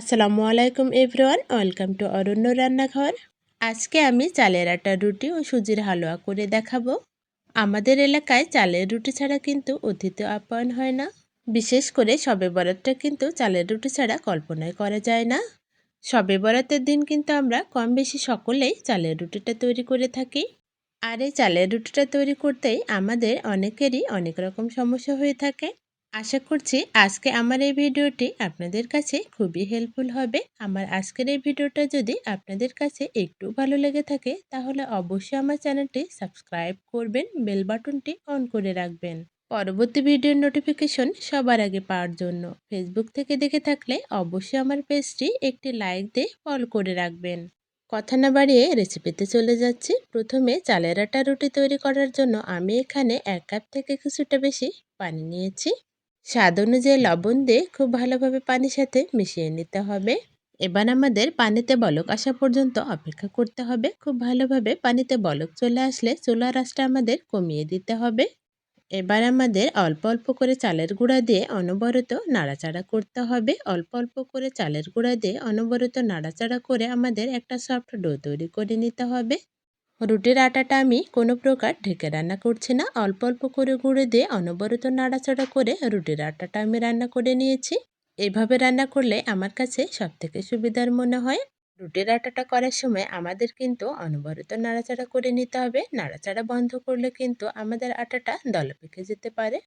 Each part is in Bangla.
আসসালামু আলাইকুম এভরিওয়ান, ওয়েলকাম টু অরণ্য রান্নাঘর। আজকে আমি চালের আটা, রুটি ও সুজির হালুয়া করে দেখাবো। আমাদের এলাকায় চালের রুটি ছাড়া কিন্তু অতিথি আপ্যায়ন হয় না। বিশেষ করে সবে বরাতটা কিন্তু চালের রুটি ছাড়া কল্পনায় করা যায় না। সবে বরাতের দিন কিন্তু আমরা কম বেশি সকলেই চালের রুটিটা তৈরি করে থাকি। আর এই চালের রুটিটা তৈরি করতেই আমাদের অনেকেরই অনেক রকম সমস্যা হয়ে থাকে। আশা করছি আজকে আমার এই ভিডিওটি আপনাদের কাছে খুবই হেল্পফুল হবে। আমার আজকের এই ভিডিওটা যদি আপনাদের কাছে একটু ভালো লেগে থাকে, তাহলে অবশ্যই আমার চ্যানেলটি সাবস্ক্রাইব করবেন, বেল বাটনটি অন করে রাখবেন। পরবর্তী ভিডিওর নোটিফিকেশন সবার আগে পাওয়ার জন্য। ফেসবুক থেকে দেখে থাকলে অবশ্যই আমার পেজটি একটি লাইক দিয়ে ফলো করে রাখবেন। কথা না বাড়িয়ে রেসিপিতে চলে যাচ্ছি। প্রথমে চালের আটা রুটি তৈরি করার জন্য আমি এখানে এক কাপ থেকে কিছুটা বেশি পানি নিয়েছি। স্বাদ অনুযায়ী লবণ দিয়ে খুব ভালোভাবে পানির সাথে মিশিয়ে নিতে হবে। এবার আমাদের পানিতে বলক আসা পর্যন্ত অপেক্ষা করতে হবে। খুব ভালোভাবে পানিতে বলক চলে আসলে চুলার আঁচটা আমাদের কমিয়ে দিতে হবে। এবার আমাদের অল্প অল্প করে চালের গুঁড়া দিয়ে অনবরত নাড়াচাড়া করতে হবে। অল্প অল্প করে চালের গুঁড়া দিয়ে অনবরত নাড়াচাড়া করে আমাদের একটা সফট ডো তৈরি করে নিতে হবে। রুটির আটাটা আমি কোনো প্রকার ঢেকে রান্না করছি না। অল্প অল্প করে গুঁড়ে দিয়ে অনবরত নাড়াচাড়া করে রুটির আটাটা আমি রান্না করে নিয়েছি। এইভাবে রান্না করলে আমার কাছে সব থেকে সুবিধার মনে হয়, রুটির আটাটা করার সময় আমাদের কিন্তু অনবরত নাড়াচাড়া করে নিতে হবে। নাড়াচাড়া বন্ধ করলে কিন্তু আমাদের আটাটা দলে পেকে যেতে পারে।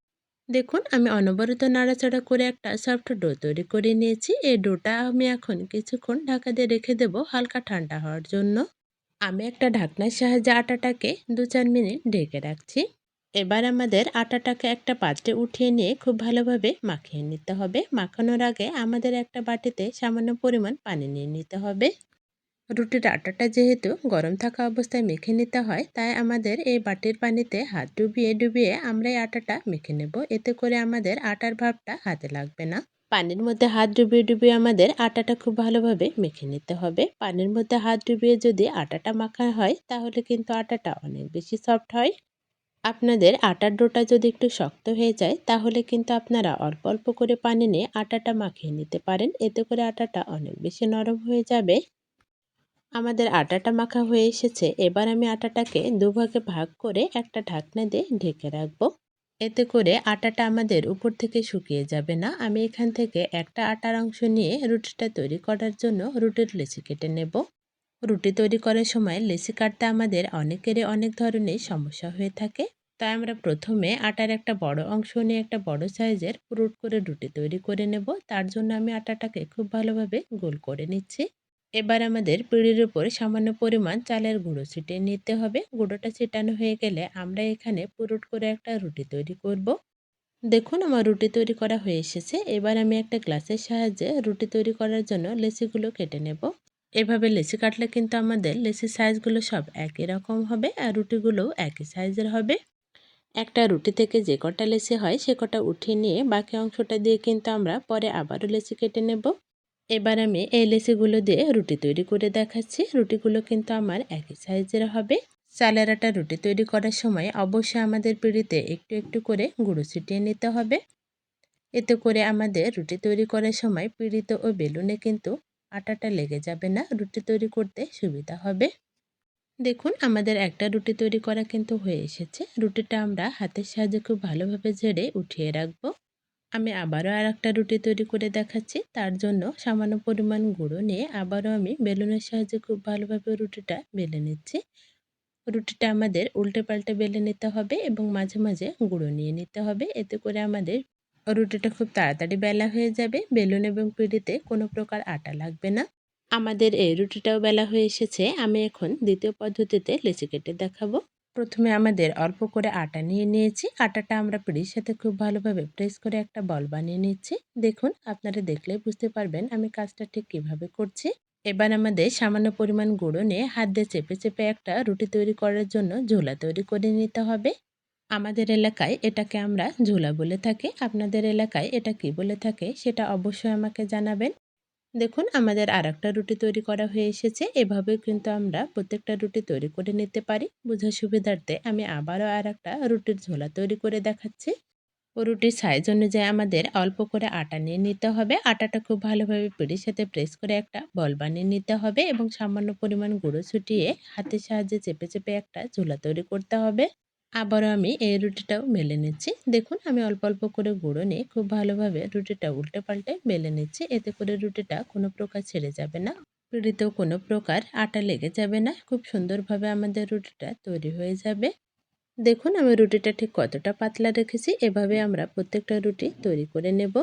দেখুন, আমি অনবরত নাড়াচাড়া করে একটা সফট ডো তৈরি করে নিয়েছি। এই ডোটা আমি এখন কিছুক্ষণ ঢাকা দিয়ে রেখে দেবো হালকা ঠান্ডা হওয়ার জন্য। আমি একটা ঢাকনার সাহায্যে আটাটাকে দু চার মিনিট ঢেকে রাখছি। এবার আমাদের আটাটাকে একটা পাত্রে উঠিয়ে নিয়ে খুব ভালোভাবে মাখিয়ে নিতে হবে। মাখানোর আগে আমাদের একটা বাটিতে সামান্য পরিমাণ পানি নিয়ে নিতে হবে। রুটির আটাটা যেহেতু গরম থাকা অবস্থায় মেখে নিতে হয়, তাই আমাদের এই বাটির পানিতে হাত ডুবিয়ে ডুবিয়ে আমরা এই আটাটা মেখে নেব। এতে করে আমাদের আটার ভাবটা হাতে লাগবে না। পানির মধ্যে হাত ডুবিয়ে ডুবিয়ে আমাদের আটাটা খুব ভালোভাবে মেখে নিতে হবে। পানির মধ্যে হাত ডুবিয়ে যদি আটাটা মাখা হয়, তাহলে কিন্তু আটাটা অনেক বেশি সফট হয়। আপনাদের আটার ডোটা যদি একটু শক্ত হয়ে যায়, তাহলে কিন্তু আপনারা অল্প অল্প করে পানি নিয়ে আটাটা মাখিয়ে নিতে পারেন। এতে করে আটাটা অনেক বেশি নরম হয়ে যাবে। আমাদের আটাটা মাখা হয়ে এসেছে। এবার আমি আটাটাকে দুভাগে ভাগ করে একটা ঢাকনা দিয়ে ঢেকে রাখব। এতে করে আটাটা আমাদের উপর থেকে শুকিয়ে যাবে না। আমি এখান থেকে একটা আটার অংশ নিয়ে রুটিটা তৈরি করার জন্য রুটির লেচি কেটে নেব। রুটি তৈরি করার সময় লেচি কাটতে আমাদের অনেকেরই অনেক ধরনের সমস্যা হয়ে থাকে। তাই আমরা প্রথমে আটার একটা বড় অংশ নিয়ে একটা বড় সাইজের পুরুট করে রুটি তৈরি করে নেব। তার জন্য আমি আটাটাকে খুব ভালোভাবে গোল করে নিচ্ছি। এবার আমাদের পিঁড়ির উপর সামান্য পরিমাণ চালের গুঁড়ো ছিটিয়ে নিতে হবে। গুঁড়োটা ছিটানো হয়ে গেলে আমরা এখানে পুরুট করে একটা রুটি তৈরি করব। দেখুন আমার রুটি তৈরি করা হয়ে এসেছে। এবার আমি একটা গ্লাসের সাহায্যে রুটি তৈরি করার জন্য লেচিগুলো কেটে নেব। এভাবে লেচি কাটলে কিন্তু আমাদের লেচির সাইজগুলো সব একই রকম হবে আর রুটিগুলোও একই সাইজের হবে। একটা রুটি থেকে যে কটা লেচি হয় সে কটা উঠিয়ে নিয়ে বাকি অংশটা দিয়ে কিন্তু আমরা পরে আবারও লেচি কেটে নেব। এবার আমি এই লেচিগুলো দিয়ে রুটি তৈরি করে দেখাচ্ছি। রুটিগুলো কিন্তু আমার একই সাইজের হবে। চালের আটা রুটি তৈরি করার সময় অবশ্যই আমাদের পিঁড়িতে একটু একটু করে গুঁড়ো ছিটিয়ে নিতে হবে। এতে করে আমাদের রুটি তৈরি করার সময় পিঁড়িত ও বেলুনে কিন্তু আটাটা লেগে যাবে না। রুটি তৈরি করতে সুবিধা হবে। দেখুন, আমাদের একটা রুটি তৈরি করা কিন্তু হয়ে এসেছে। রুটিটা আমরা হাতের সাহায্যে খুব ভালোভাবে ঝেড়ে উঠিয়ে রাখব। আমি আবারও আর একটা রুটি তৈরি করে দেখাচ্ছি। তার জন্য সামান্য পরিমাণ গুঁড়ো নিয়ে আবারও আমি বেলুনের সাহায্যে খুব ভালোভাবে রুটিটা বেলে নিচ্ছি। রুটিটা আমাদের উল্টে পাল্টে বেলে নিতে হবে এবং মাঝে মাঝে গুঁড়ো নিয়ে নিতে হবে। এতে করে আমাদের রুটিটা খুব তাড়াতাড়ি বেলা হয়ে যাবে। বেলুন এবং পিঁড়িতে কোনো প্রকার আটা লাগবে না। আমাদের এই রুটিটাও বেলা হয়ে এসেছে। আমি এখন দ্বিতীয় পদ্ধতিতে লেচি কেটে দেখাবো। প্রথমে আমাদের অল্প করে আটা নিয়ে নিয়েছি। আটাটা আমরা পিড়ির সাথে খুব ভালোভাবে প্রেস করে একটা বল বানিয়ে নিচ্ছি। দেখুন, আপনারা দেখলে বুঝতে পারবেন আমি কাজটা ঠিক কীভাবে করছি। এবার আমাদের সামান্য পরিমাণ গুঁড়ো নিয়ে হাত দিয়ে চেপে চেপে একটা রুটি তৈরি করার জন্য ঝোলা তৈরি করে নিতে হবে। আমাদের এলাকায় এটাকে আমরা ঝোলা বলে থাকি। আপনাদের এলাকায় এটা কি বলে থাকে সেটা অবশ্যই আমাকে জানাবেন। দেখুন, আমাদের আর একটা রুটি তৈরি করা হয়ে এসেছে। এভাবে কিন্তু আমরা প্রত্যেকটা রুটি তৈরি করে নিতে পারি। বোঝার সুবিধার্থে আমি আবারও আর একটা রুটির ঝোলা তৈরি করে দেখাচ্ছি। ও রুটির সাইজ অনুযায়ী আমাদের অল্প করে আটা নিয়ে নিতে হবে। আটাটা খুব ভালোভাবে পিড়ির সাথে প্রেস করে একটা বল বানিয়ে নিতে হবে এবং সামান্য পরিমাণ গুঁড়ো ছুটিয়ে হাতের সাহায্যে চেপে চেপে একটা ঝোলা তৈরি করতে হবে। আবারও আমি এই রুটিটাও মেলে নিচ্ছি। দেখুন, আমি অল্প অল্প করে গুঁড়ো নিয়ে খুব ভালোভাবে রুটিটা উল্টে পাল্টে মেলে নিচ্ছি। এতে করে রুটিটা কোনো প্রকার ছেড়ে যাবে না। রুটিতেও কোনো প্রকার আটা লেগে যাবে না। খুব সুন্দরভাবে আমাদের রুটিটা তৈরি হয়ে যাবে। দেখুন, আমি রুটিটা ঠিক কতটা পাতলা রেখেছি। এভাবে আমরা প্রত্যেকটা রুটি তৈরি করে নেব।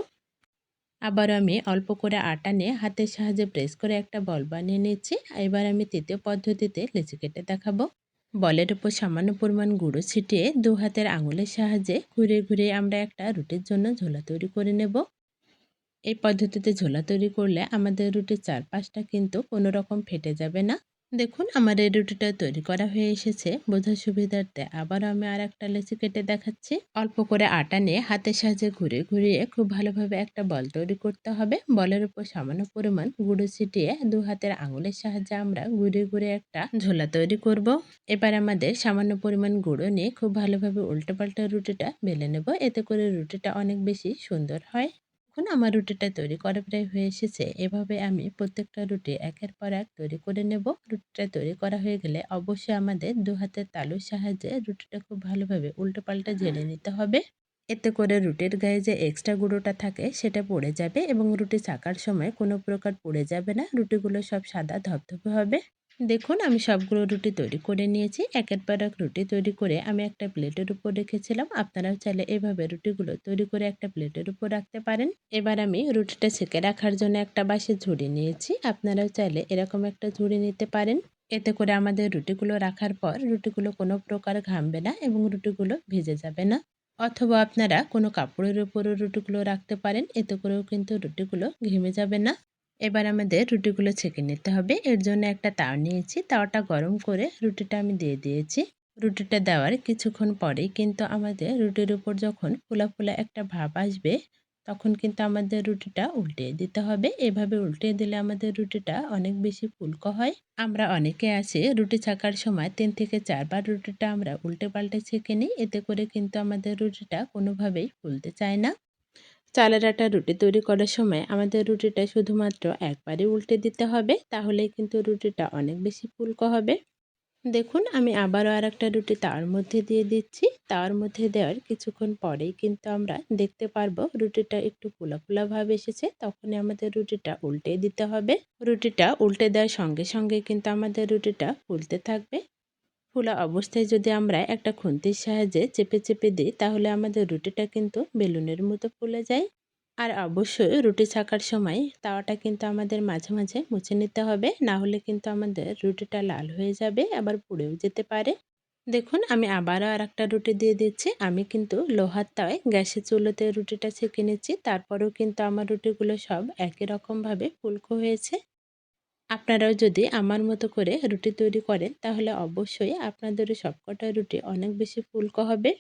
আবার আমি অল্প করে আটা নিয়ে হাতের সাহায্যে প্রেস করে একটা বল বানিয়ে নিচ্ছি। এবার আমি তৃতীয় পদ্ধতিতে লেচি কেটে দেখাবো। বলের উপর সামান্য পরিমাণ গুঁড়ো ছিটিয়ে দু হাতের আঙুলের সাহায্যে ঘুরে ঘুরে আমরা একটা রুটির জন্য ঝোলা তৈরি করে নেব। এই পদ্ধতিতে ঝোলা তৈরি করলে আমাদের রুটির চারপাশটা কিন্তু কোনো রকম ফেটে যাবে না। দেখুন, আমার এই রুটিটা তৈরি করা হয়ে এসেছে। বোঝার সুবিধার্থে আবার আমি আর একটা লেচি কেটে দেখাচ্ছি। অল্প করে আটা নিয়ে হাতের সাহায্যে ঘুরে ঘুরিয়ে খুব ভালোভাবে একটা বল তৈরি করতে হবে। বলের উপর সামান্য পরিমাণ গুঁড়ো ছিটিয়ে দু হাতের আঙুলের সাহায্যে আমরা ঘুরে ঘুরে একটা ঝোলা তৈরি করব। এবার আমাদের সামান্য পরিমাণ গুঁড়ো নিয়ে খুব ভালোভাবে উল্টো পাল্টা রুটিটা বেলে নেব। এতে করে রুটিটা অনেক বেশি সুন্দর হয়। এখন আমার রুটিটা তৈরি করা প্রায় হয়ে এসেছে। এভাবে আমি প্রত্যেকটা রুটি একের পর এক তৈরি করে নেব। রুটিটা তৈরি করা হয়ে গেলে অবশ্যই আমাদের দু হাতের তালুর সাহায্যে রুটিটা খুব ভালোভাবে উল্টো পাল্টা ঝেড়ে নিতে হবে। এতে করে রুটির গায়ে যে এক্সট্রা গুঁড়োটা থাকে সেটা পড়ে যাবে এবং রুটি ছাকার সময় কোনো প্রকার পড়ে যাবে না। রুটিগুলো সব সাদা ধপধপে হবে। দেখুন, আমি সবগুলো রুটি তৈরি করে নিয়েছি। একের পর এক রুটি তৈরি করে আমি একটা প্লেটের উপর রেখেছিলাম। আপনারাও চাইলে এভাবে রুটিগুলো তৈরি করে একটা প্লেটের উপর রাখতে পারেন। এবার আমি রুটিটা ছেঁকে রাখার জন্য একটা বাসে ঝুড়ি নিয়েছি। আপনারাও চাইলে এরকম একটা ঝুড়ি নিতে পারেন। এতে করে আমাদের রুটিগুলো রাখার পর রুটিগুলো কোনো প্রকার ঘামবে না এবং রুটিগুলো ভেজে যাবে না। অথবা আপনারা কোনো কাপড়ের উপরও রুটিগুলো রাখতে পারেন। এতে করেও কিন্তু রুটিগুলো ঘেমে যাবে না। এবার আমাদের রুটিগুলো ছেঁকে নিতে হবে। এর জন্য একটা তাওয়া নিয়েছি। তাওয়াটা গরম করে রুটিটা আমি দিয়ে দিয়েছি। রুটিটা দেওয়ার কিছুক্ষণ পরেই কিন্তু আমাদের রুটির উপর যখন ফোলা ফোলা একটা ভাব আসবে, তখন কিন্তু আমাদের রুটিটা উল্টিয়ে দিতে হবে। এভাবে উল্টিয়ে দিলে আমাদের রুটিটা অনেক বেশি ফুলকো হয়। আমরা অনেকে আছে, রুটি ছাকার সময় তিন থেকে চারবার রুটিটা আমরা উল্টে পাল্টে ছেঁকে নিই। এতে করে কিন্তু আমাদের রুটিটা কোনোভাবেই ফুলতে চায় না। চালের আটা রুটি তৈরি করার সময় আমাদের রুটিটা শুধুমাত্র একবারই উল্টে দিতে হবে, তাহলেই কিন্তু রুটিটা অনেক বেশি ফুলকো হবে। দেখুন, আমি আবারও আর একটা রুটি তার মধ্যে দিয়ে দিচ্ছি। তার মধ্যে দেওয়ার কিছুক্ষণ পরেই কিন্তু আমরা দেখতে পারব রুটিটা একটু ফুলা ভাব এসেছে। তখনই আমাদের রুটিটা উল্টে দিতে হবে। রুটিটা উল্টে দেওয়ার সঙ্গে সঙ্গে কিন্তু আমাদের রুটিটা ফুলতে থাকবে। ফুলা অবস্থায় যদি আমরা একটা খুন্তির সাহায্যে চেপে চেপে দিই, তাহলে আমাদের রুটিটা কিন্তু বেলুনের মতো ফুলে যায়। আর অবশ্যই রুটি ছাকার সময় তাওয়াটা কিন্তু আমাদের মাঝে মাঝে মুছে নিতে হবে, না হলে কিন্তু আমাদের রুটিটা লাল হয়ে যাবে, আবার পুড়েও যেতে পারে। দেখুন, আমি আবারও আর একটা রুটি দিয়ে দিচ্ছি। আমি কিন্তু লোহার তাওয়ায় গ্যাসের চুলোতে রুটিটা ছেঁকে নিচ্ছি। তারপরেও কিন্তু আমার রুটিগুলো সব একই রকমভাবে ফুলকো হয়েছে। আপনারাও যদি আমার মতো করে রুটি তৈরি করেন, তাহলে অবশ্যই আপনাদেরও সবকটা রুটি অনেক বেশি ফুলকো হবে।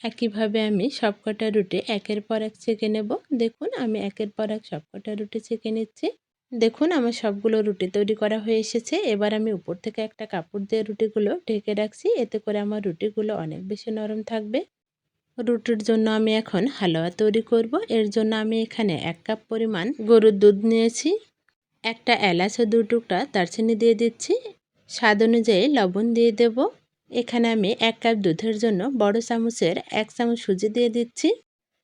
একইভাবে আমি সবকটা রুটি একের পর এক ছেঁকে নেব। দেখুন, আমি একের পর এক সবকটা রুটি ছেঁকে নিচ্ছি। দেখুন, আমার সবগুলো রুটি তৈরি করা হয়ে এসেছে। এবার আমি উপর থেকে একটা কাপড় দিয়ে রুটিগুলো ঢেকে রাখছি। এতে করে আমার রুটিগুলো অনেক বেশি নরম থাকবে। রুটির জন্য আমি এখন হালুয়া তৈরি করব। এর জন্য আমি এখানে এক কাপ পরিমাণ গরুর দুধ নিয়েছি। একটা এলাচ ও দু টুকটা দারচিনি দিয়ে দিচ্ছি। স্বাদ অনুযায়ী লবণ দিয়ে দেব। এখানে আমি এক কাপ দুধের জন্য বড় চামচের এক চামচ সুজি দিয়ে দিচ্ছি।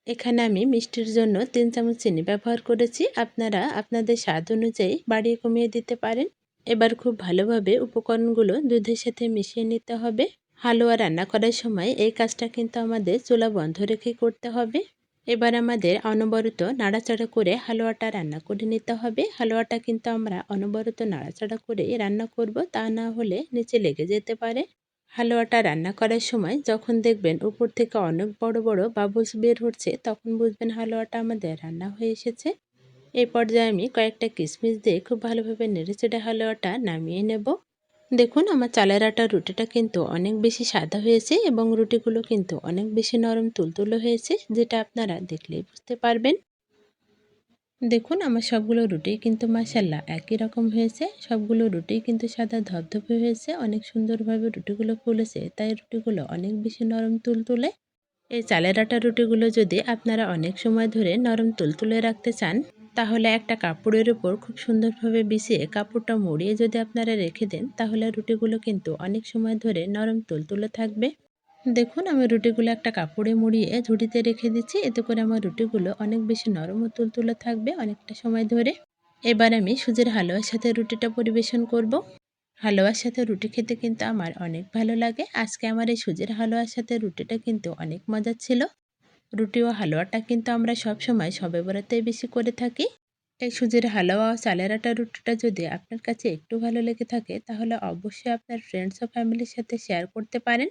এখানে আমি মিষ্টির জন্য তিন চামচ চিনি ব্যবহার করেছি। আপনারা আপনাদের স্বাদ অনুযায়ী বাড়িয়ে কমিয়ে দিতে পারেন। এবার খুব ভালোভাবে উপকরণগুলো দুধের সাথে মিশিয়ে নিতে হবে। হালুয়া রান্না করার সময় এই কাজটা কিন্তু আমাদের চুলা বন্ধ রেখে করতে হবে। এবার আমাদের অনবরত নাড়াচাড়া করে হালুয়াটা রান্না করে নিতে হবে। হালুয়াটা কিন্তু আমরা অনবরত নাড়াচাড়া করে রান্না করব, তা না হলে নিচে লেগে যেতে পারে। হালুয়াটা রান্না করার সময় যখন দেখবেন উপর থেকে অনেক বড় বড় বাবুলস বের হচ্ছে, তখন বুঝবেন হালুয়াটা আমাদের রান্না হয়ে এসেছে। এই পর্যায়ে আমি কয়েকটা কিশমিশ দিয়ে খুব ভালোভাবে নেড়েচেড়ে হালুয়াটা নামিয়ে নেব। দেখুন, আমার চালের আটার রুটিটা কিন্তু অনেক বেশি সাদা হয়েছে এবং রুটিগুলো কিন্তু অনেক বেশি নরম তুলতুলো হয়েছে, যেটা আপনারা দেখলেই বুঝতে পারবেন। দেখুন, আমার সবগুলো রুটি কিন্তু মাসাল্লাহ একই রকম হয়েছে। সবগুলো রুটি কিন্তু সাদা ধপধপে হয়েছে, অনেক সুন্দরভাবে রুটিগুলো ফুলেছে, তাই রুটিগুলো অনেক বেশি নরম তুলতুলে। এই চালের আটা রুটিগুলো যদি আপনারা অনেক সময় ধরে নরম তুলতুলে রাখতে চান তাহলে একটা কাপড়ের উপর খুব সুন্দরভাবে বিছিয়ে কাপড়টা মুড়িয়ে যদি আপনারা রেখে দেন, তাহলে রুটিগুলো কিন্তু অনেক সময় ধরে নরম তুলতুলে থাকবে। দেখুন, আমি রুটিগুলো একটা কাপড়ে মুড়িয়ে ঝুড়িতে রেখে দিচ্ছি। এতে করে আমার রুটিগুলো অনেক বেশি নরম ও তুলতুলে থাকবে অনেকটা সময় ধরে। এবার আমি সুজির হালুয়ার সাথে রুটিটা পরিবেশন করব। হালুয়ার সাথে রুটি খেতে কিন্তু আমার অনেক ভালো লাগে। আজকে আমার এই সুজির হালুয়ার সাথে রুটিটা কিন্তু অনেক মজার ছিল। রুটি ও হালুয়াটা কিন্তু আমরা সব সময় সবে বরাতেই বেশি করে থাকি। এই সুজির হালুয়া ও চালের আটা রুটিটা যদি আপনার কাছে একটু ভালো লেগে থাকে, তাহলে অবশ্যই আপনার ফ্রেন্ডস ও ফ্যামিলির সাথে শেয়ার করতে পারেন।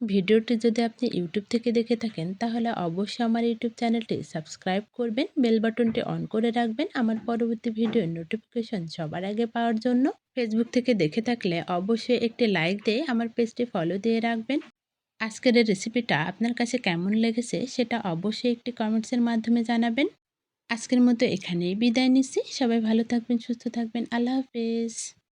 ভিডিওটি যদি আপনি ইউটিউব থেকে দেখে থাকেন, তাহলে অবশ্যই আমার ইউটিউব চ্যানেলটি সাবস্ক্রাইব করবেন বেল বাটনটি অন করে রাখবেন আমার পরবর্তী ভিডিওর নোটিফিকেশন সবার আগে পাওয়ার জন্য। ফেসবুক থেকে দেখে থাকলে অবশ্যই একটি লাইক দিয়ে আমার পেজটি ফলো দিয়ে রাখবেন। আজকের রেসিপিটা আপনার কাছে কেমন লেগেছে সেটা অবশ্যই একটি কমেন্টসের মাধ্যমে জানাবেন। আজকের মতো এখানেই বিদায় নিচ্ছি। সবাই ভালো থাকবেন, সুস্থ থাকবেন। আল্লাহ হাফেজ।